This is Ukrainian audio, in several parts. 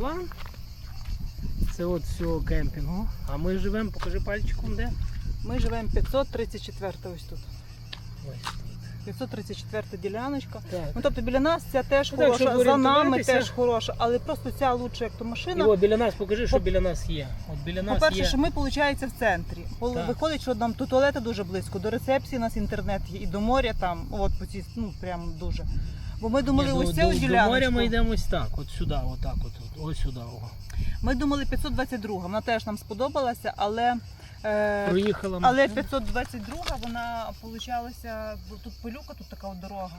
план. Це от всього кемпінгу. А ми живемо, покажи пальчиком де. Ми живемо 534 ось тут. Ось тут. 534 діляночка. Так. Ну тобто біля нас ця теж Ну, так, хороша, щоб за нами орієнтуватися. теж хороша, але просто ця лучше як то машина. Його біля нас покажи, що По- біля нас є. От біля нас По-перше, є. що ми, виходить, в центрі. Пол- Так. Виходить, що нам до туалета дуже близько, до рецепції у нас інтернет є, і до моря там, от по цій, ну прям дуже. Бо ми думали, Ні, ось до, цю до, до моря ми йдемо ось так, от сюди, отак, от, от, ось сюди. О. Ми думали 522, вона теж нам сподобалася, але, Проїхала але 522 вона получалася, тут пилюка, тут така от дорога.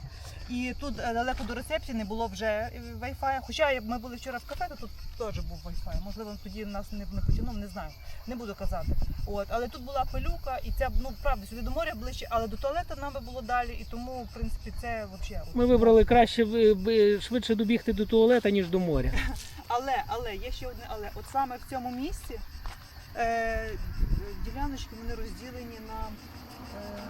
І тут е, далеко до рецепції не було вже е, Wi-Fi. Хоча ми були вчора в кафе, то тут теж був Wi-Fi. Можливо, тоді нас не, не потягнув, не знаю. Не буду казати. От, але тут була пилюка, і ця ну правда сюди до моря ближче, але до туалету нам би було далі, і тому, в принципі, це взагалі. Ми вибрали краще ви- ви- швидше добігти до туалета, ніж до моря. Але, але є ще одне але. От саме в цьому місці е, діляночки вони розділені на е,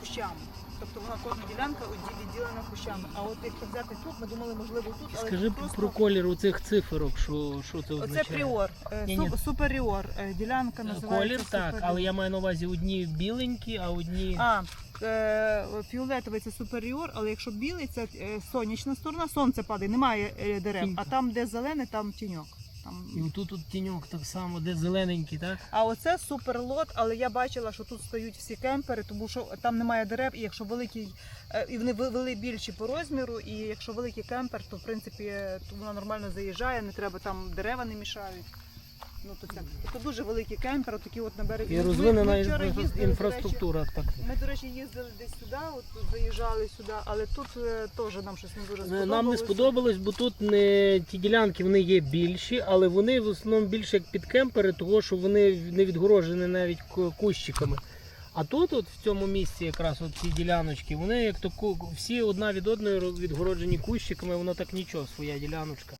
кущами. Тобто вона кожна ділянка відділена кущами. А от якщо взяти тут, ми думали, можливо, тут, але Скажи тут просто... про колір у цих циферок, що, що це Оце означає. пріор, е, Ні-ні. су- суперіор. е, Ділянка називається Колір так, суперіор. але я маю на увазі одні біленькі, а одні. А, е, фіолетовий це суперіор, але якщо білий, це е, сонячна сторона, сонце падає, немає е, дерев. Тінька. А там, де зелене, там тіньок. Там... І тут тут тіньок так само, де зелененький, так? А оце суперлот, але я бачила, що тут стають всі кемпери, тому що там немає дерев, і якщо великий, е, і вони вели більші по розміру, і якщо великий кемпер, то в принципі е, то вона нормально заїжджає, не треба там дерева не мішають. Ну то це тобто дуже великий кемпер, такі от на березі. І розвинена ми вчора інфра- їздили, до інфраструктура. Так. Ми, до речі, їздили десь сюди, от тут заїжджали сюди, але тут е, теж нам щось не дуже сподобалося. Нам не сподобалось, бо тут не ті ділянки вони є більші, але вони в основному більше як під кемпери, того що вони не відгорожені навіть ку- кущиками. А тут, от в цьому місці, якраз от ці діляночки, вони як то ку- всі одна від одної відгороджені кущиками, воно так нічого, своя діляночка.